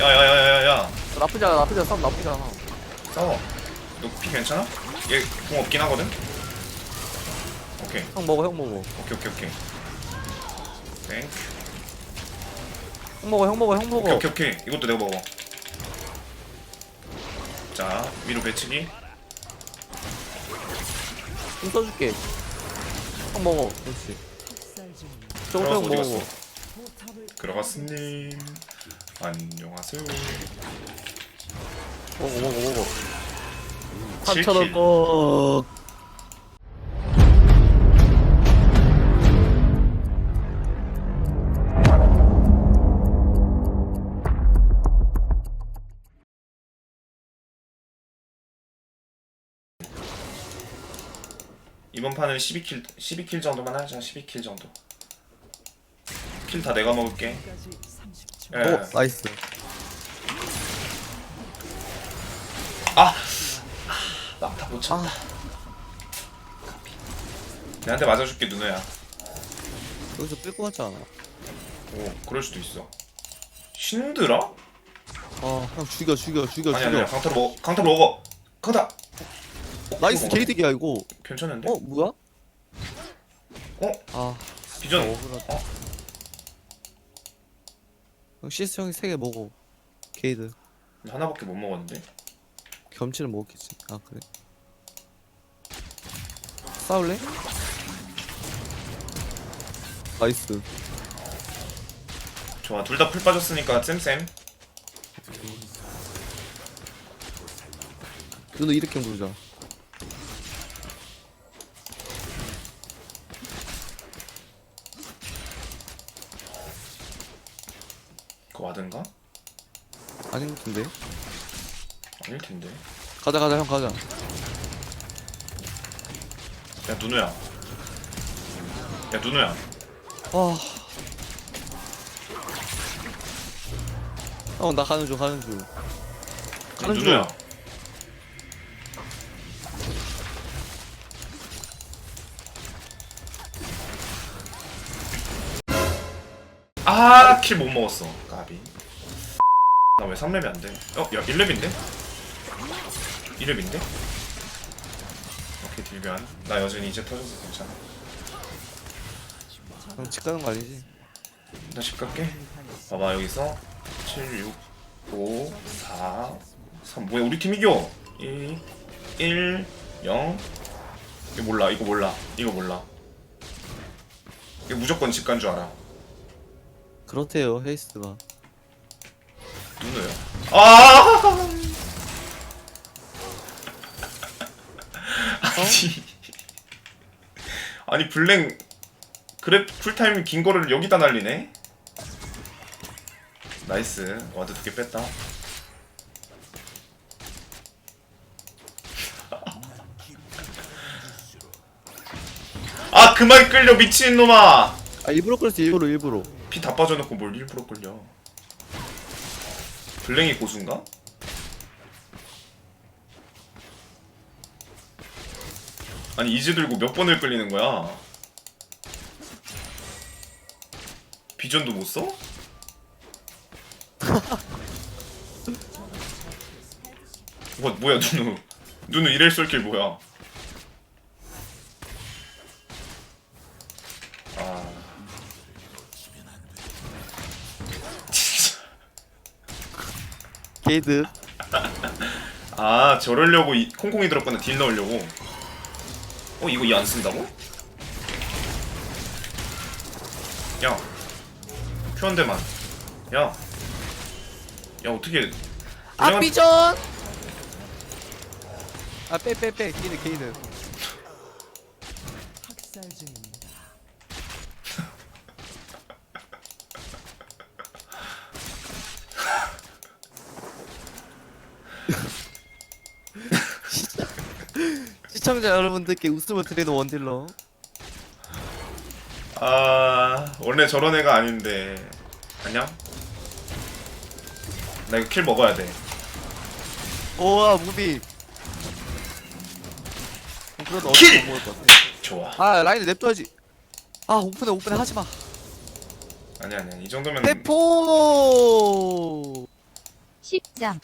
야야야야야. 나쁘지 않아 나쁘지 않아. 싸움 나쁘지 않아. 싸워. 너피 괜찮아? 얘공 없긴 하거든? 오케이. 형 먹어 형 먹어. 오케이 오케이 오케이. 땡큐. 형 먹어 형 먹어 형 먹어. 오케이 오케이 오케이. 이것도 내가 먹어. 자 위로 배치기. 좀 써줄게. 형 먹어 그렇지. 저거 형 먹어? 들어갔습님 안녕하세요. 먹어 먹어. 칠킬. 3천원 거 이번 판은 12킬 12킬 정도만 하자 12킬 정도. 킬 다 내가 먹을게 예. 오 나이스 아! 나다 못 쳤다 아 내한테 맞아줄게 누나야 여기서 뺄것 같지 않아 오 그럴 수도 있어 신드라? 아형 죽여 죽여 죽여 아니 죽여 아니 강타로 먹어 강타로 먹어 강타 나이스. 게이득이야 이거 괜찮은데? 어 뭐야? 어? 아 비전 억울하다. CS 형이 3개 먹어. 게이드. 하나밖에 못 먹었는데. 겸치는 먹었겠지. 아 그래. 싸울래? 나이스. 좋아 둘 다 풀 빠졌으니까 쌤쌤. 누나 이렇게 부르자 그거 와든가? 아닌 것 같은데. 아닐 텐데. 가자 가자 형 가자. 야 누누야. 야 누누야. 아. 형, 나 가는 중, 가는 중. 가는 중. 누누야. 아킬 못 먹었어 까비. 나 왜 3렙이 안 돼 어? 야 1렙인데? 2렙인데? 오케이 딜변 나 여전히 이제 터져서 괜찮아 형, 집 가는 거 아니지? 나 집 갈게 봐봐 여기서 7, 6, 5, 4, 3 뭐야 우리 팀 이겨 2, 1, 0 이거 몰라 이거 몰라 이거 몰라 이거 무조건 집 간 줄 알아 그렇대요, 헤이스가. 누누요? 아! 아니. 아니 블랭 그래 쿨타임 긴 거를 여기다 날리네? 나이스. 와드 두 개 뺐다. 아 그만 끌려 미친놈아! 아, 일부러 그랬지, 일부러, 일부러. 피다 빠져놓고 뭘 일부러 끌려 블랭이 고수인가? 아니 이즈 들고 몇 번을 끌리는 거야 비전도 못 써? 뭐 뭐야 누누 누누 이럴 쏠길 뭐야 게이드. 아 저러려고 이, 콩콩이 들었구나 딜 넣으려고 어 이거 이 안 쓴다고? 야 큐한대만 야야 어떻게 아, 그냥- 삐전! 아, 빼, 빼, 빼. 게이드, 게이드. 시청자 여러분들께 웃음을 드리는 원딜러. 아 원래 저런 애가 아닌데 안녕? 나 이거 킬 먹어야 돼 오와, 무비. 어, 그래도 킬! 어떻게 먹을 것 같아. 좋아 아, 라인을 냅둬야지. 아, 오픈해, 오픈해, 하지 마. 아니 아니 이 정도면 대포! 10점.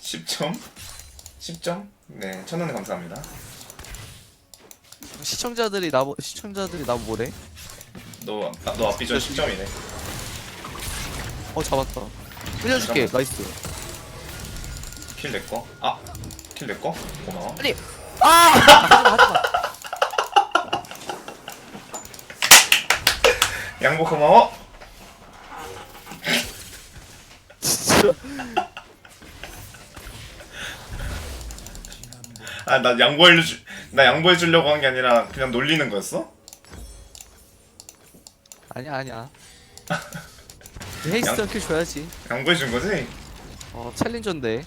10점? 10점? 네, 천 원에 감사합니다. 시청자들이 나보 시청자들이 나 뭐래? 너, 아, 너 앞비전 10점이네. 어 잡았다. 흘려줄게. 나이스. 킬 내꺼. 아, 킬 내꺼? 고마워. 아니. 아! 하지마 하지마. 양보 고마워. 진짜. 아, 나 양보해 주, 나 양보해 주려고 한 게 아니라 그냥 놀리는 거였어? 아니야 아니야. 헤이스턴 킬 줘야지. 양보해 준 거지? 어 챌린저인데.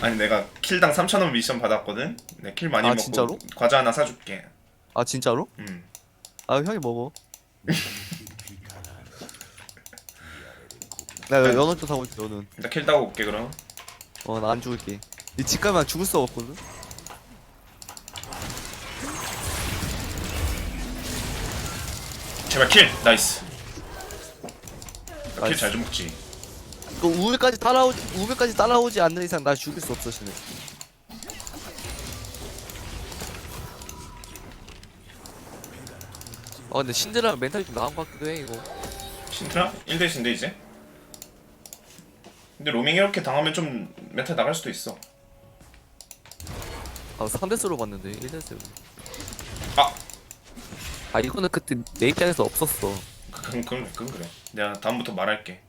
아니 내가 킬당 3,000원 미션 받았거든. 네, 킬 많이 아, 먹고 진짜로? 과자 하나 사줄게. 아 진짜로? 음. 아 형이 먹어. 나 연어 좀 사고 있어 너는. 일단 킬 따고 올게 그럼. 어나 안 죽을게. 이집 가면 죽을 수 없거든. 제발 킬. 나이스. 킬. 잘 좀 먹지. 그 우회까지 따라오지 우회까지 따라오지 않는 이상 나 죽일 수 없어 씨는. 아 근데 신드라 멘탈이 좀 나은 것 같기도 해 이거. 신트라? 1대신데 이제? 근데 로밍 이렇게 당하면 좀 멘탈 나갈 수도 있어. 아 3대스로 봤는데 1대스. 아! 아 이거는 그때 내 입장에서 없었어. 그건, 그건, 그건 그래. 내가 다음부터 말할게.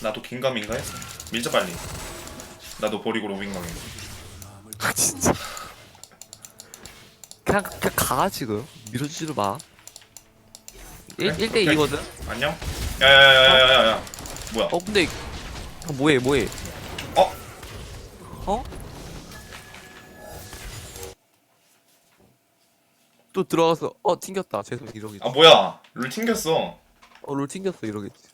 나도 긴가민가 했어. 밀자 빨리. 나도 버리고 로밍 가게. 아 진짜. 그냥 그냥 가 지금 밀어주지도 마. 1, 그래? 1 대 2거든. 안녕? 야야야야야야야. 뭐야? 어 근데 어, 뭐해 뭐해? 어? 어? 또 들어가서 어 튕겼다 죄송 이러겠지. 아 뭐야? 룰 튕겼어. 어롤 튕겼어 이러겠지.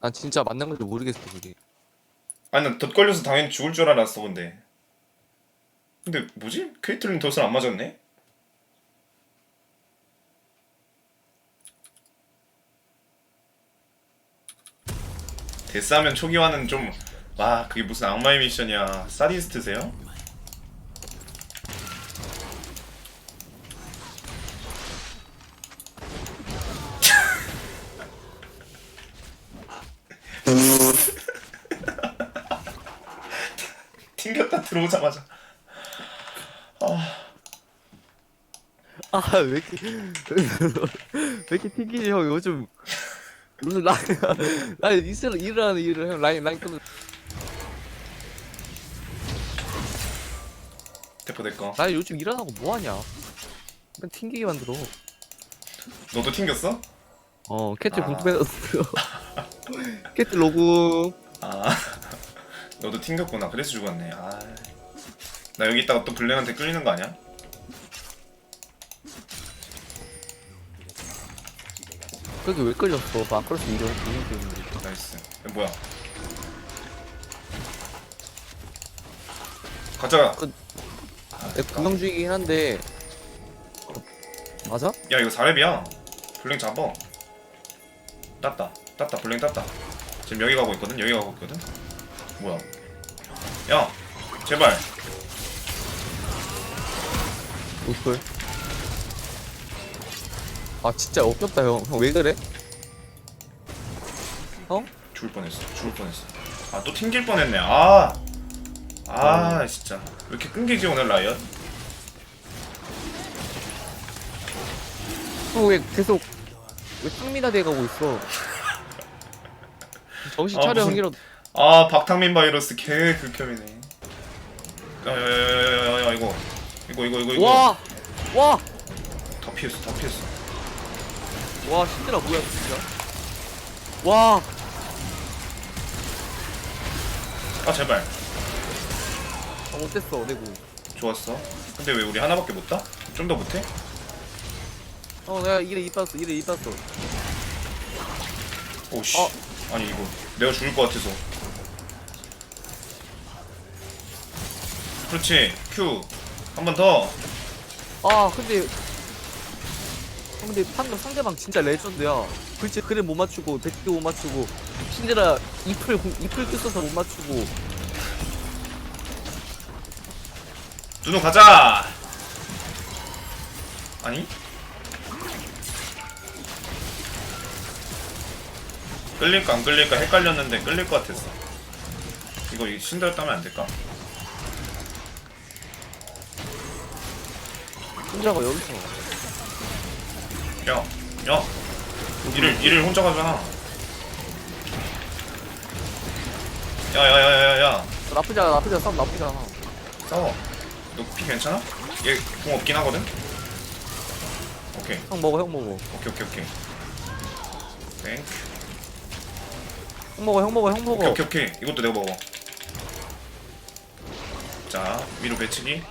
아 진짜 맞는 건지 모르겠어 그게. 아니 난덧 걸려서 당연히 죽을 줄 알았어 근데. 근데 뭐지? 케이틀린 덫을 안 맞았네? 데스하면 초기화는 좀... 와 그게 무슨 악마의 미션이야 사디스트세요? 튕겼다 들어오자마자 아왜 이렇게 왜 이렇게 튕기지 형 요즘 요즘 라인 라인 있을 일을 하는 일을 형 라인 라인 끊는 대포 내꺼 라인 요즘 일안 하고 뭐 하냐? 그냥 튕기게 만들어. 너도 튕겼어? 어 캣츠 아. 궁금해졌어. 캣츠 로그. 아 너도 튕겼구나 그래서 죽었네 아 나 여기 있다가 또 블랙한테 끌리는 거 아니야? 그게 왜 끌렸어? 마크로스 이런 이런 게임인데. 나이스. 야, 뭐야? 가자. 내가 금강주의긴 한데. 어, 맞아? 야 이거 4렙이야. 블랙 잡아. 땄다. 땄다. 블랙 땄다. 지금 여기 가고 있거든? 여기 가고 있거든? 뭐야? 야 제발 노플. 아 진짜 없겠다 형. 형왜 그래? 형? 죽을 뻔했어 죽을 뻔했어 아 또 튕길 뻔했네 아 아, 진짜 왜 이렇게 끈기지 오늘 라이언? 형왜 계속 왜 상미나 돼 가고 있어? 정신 아, 차려 무슨- 형이라. 아 박탕민 바이러스 개 극혐이네 야야야야야야 이거 이거 이거 이거 이거 와! 와! 다 피했어 다 피했어 와 신드라 뭐야 진짜? 와! 아 제발 아, 못됐어 내고. 좋았어 근데 왜 우리 하나밖에 못 따? 좀더 못해? 어 내가 이래 이뻤어 이래 이뻤어. 오씨 어. 아니 이거 내가 죽을 것 같아서 그렇지 큐 한 번 더. 아 근데. 근데 방금 상대방 진짜 레전드야. 글씨 그래 못 맞추고 백도 못 맞추고 신데라 공- 이플 써서 못 맞추고. 누누 가자! 아니? 끌릴까 안 끌릴까 헷갈렸는데 끌릴 것 같았어. 이거 이 신대로 따면 안 될까? 신데라가 여기서 야, 야, 이를 이를 혼자 가잖아. 야, 야, 야, 야, 야, 나쁘지 않아 나쁘지 않아 싸움 나쁘지 않아. 싸워. 너 피 괜찮아? 얘 공 없긴 하거든. 오케이, 형 먹어 형 먹어 오케이, 오케이, 오케이. 땡. 형 먹어 형 먹어 형 먹어. 오케이, 오케이, 오케이. 이것도 내가 먹어. 자, 위로 배치기.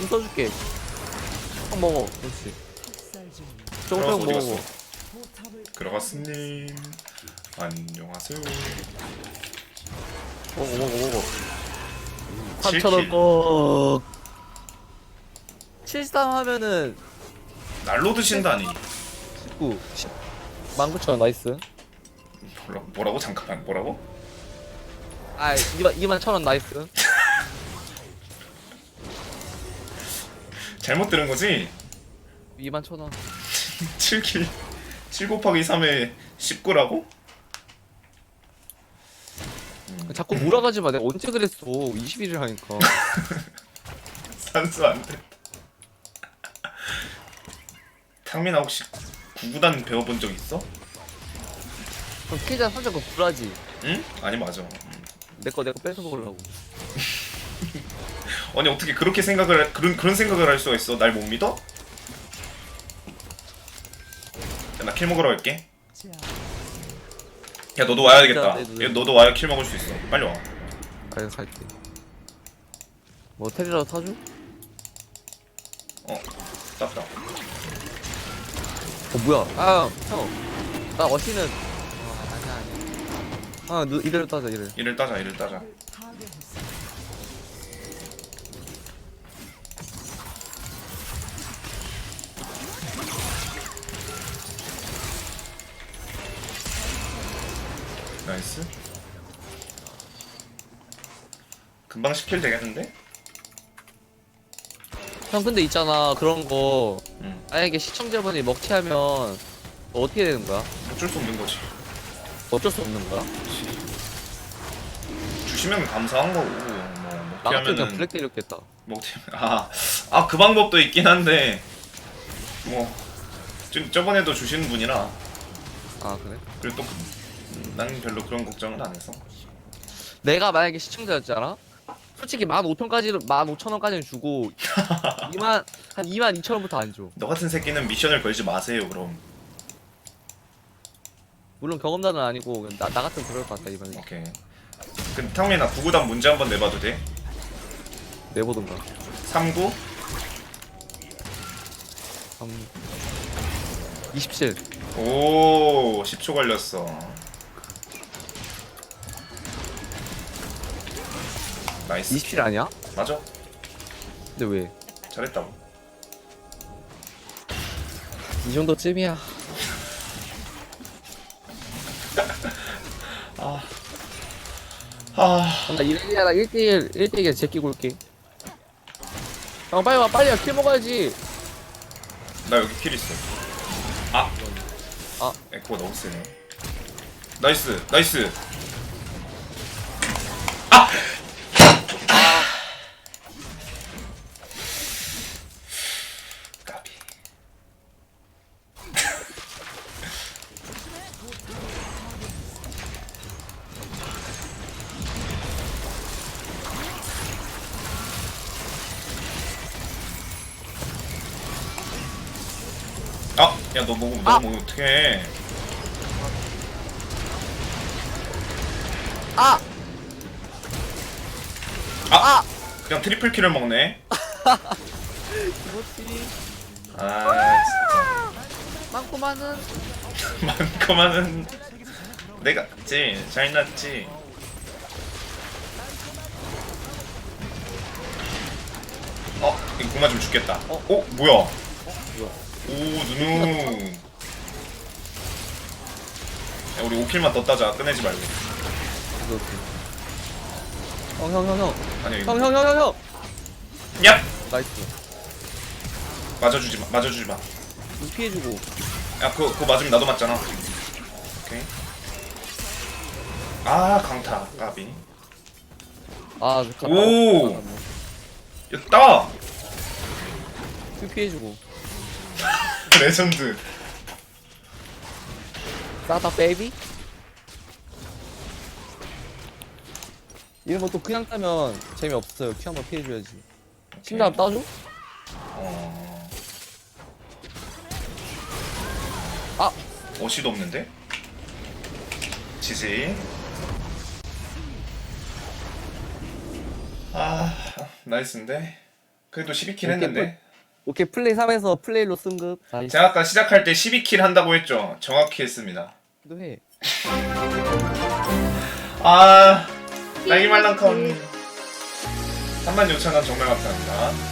좀 써줄게. 형 먹어 그렇지. 저거 들어가서 형 어디 먹어. 갔어? 그러갔스님. 안녕하세요. 먹어 먹어 먹어. 칠 3천원 킬. 꼭. 7당 하면은 날로 드신다니. 19 10 19,000원 나이스. 뭐라, 뭐라고 잠깐만 뭐라고? 아 2만 2만 1,000원 나이스. 잘못 들은 거지? 2만 1,000원. 7킬 7 곱하기 3에 19라고? 자꾸 몰아가지 마. 내가 언제 그랬어? 20일을 하니까. 산수 안 돼. 탕민아 혹시 구구단 배워본 적 있어? 그럼 피자 살짝 그 불하지. 응? 아니 맞아. 음. 내거 내 거 뺏어 먹으려고. 아니 어떻게 그렇게 생각을 할- 그런 그런 생각을 할 수가 있어? 날 못 믿어? 나 킬 먹으러 갈게. 야 너도 와야 되겠다. 야, 너도 와야 킬 먹을 수 있어. 빨리 와. 아이고 살게. 뭐 테리라도 사줘? 어, 땄다. 어 뭐야? 아 형. 나 어시는. 아 아니야 아니야. 아 너, 이대로 따자 이래. 이를 따자, 이를 따자. 나이스. 금방 10킬 되겠는데? 형 근데 있잖아 그런 거 응. 만약에 시청자분이 먹튀하면 어떻게 되는 거야? 어쩔 수 없는 거지. 어쩔 수 없는 거야? 주시면 감사한 거고, 뭐, 나 같은 그냥 먹튀하면은, 블랙 때렸겠다. 먹튀, 아, 아, 그 방법도 있긴 한데, 뭐, 저, 저번에도 주신 분이라, 아 그래? 그리고 또, 그- 난 별로 그런 걱정은 안 해서. 내가 만약에 시청자였잖아? 솔직히 15,000까지는 15,000원까지는 주고 2만 한 2만 2천원부터 안 줘. 너 같은 새끼는 미션을 걸지 마세요, 그럼. 물론 경험자는 아니고 나, 나 같으면 그럴 것 같다 이번에 오케이. 그 탕민아 구구단 문제 한번 내봐도 돼? 내보던가. 39? 3 27. 오, 10초 걸렸어. 나이스. 27 아니야? 맞아. 근데 왜? 잘했다고. 이 정도쯤이야. 아, 나 이래야 나 1대1 1대1 제끼 골게. 형 빨리 와 빨리 와 킬 먹어야지. 나 여기 킬 있어. 아, 아. 에코가 너무 세네. 나이스, 나이스. 아, 야, 너 먹으면, 너 아. 먹으면 어떡해. 아! 아! 그냥 트리플 킬을 먹네. 아, 많고 많은. 많고만은 내가 지 잘났지. 어, 이거 좀 죽겠다. 어, 어, 뭐야? 오 누누 야 우리 5킬만 더 따자 끝내지 말고 형형 형 형. 아니야 이거 형형형 형 형. 야! 나이스. 맞아주지 마 맞아주지 마야 이거 피해주고. 그거 그거 맞으면 나도 맞잖아 오케이 아 강타 까비 아 갔다. 오! 큐 피해주고. 레전드 싸다 베이비. 이런 거또 그냥 따면 재미없어요. 큐 한번 피해줘야지. 심장 따줘? 어... 아! 어시도 없는데? 지지 아 나이스인데 그래도 12킬 했는데 오케이 플레이 3에서 플레이로 승급. 제가 아까 시작할 때 12킬 한다고 했죠? 정확히 했습니다. 도 해. 아 딸기 말랑컴 36,000원 정말 감사합니다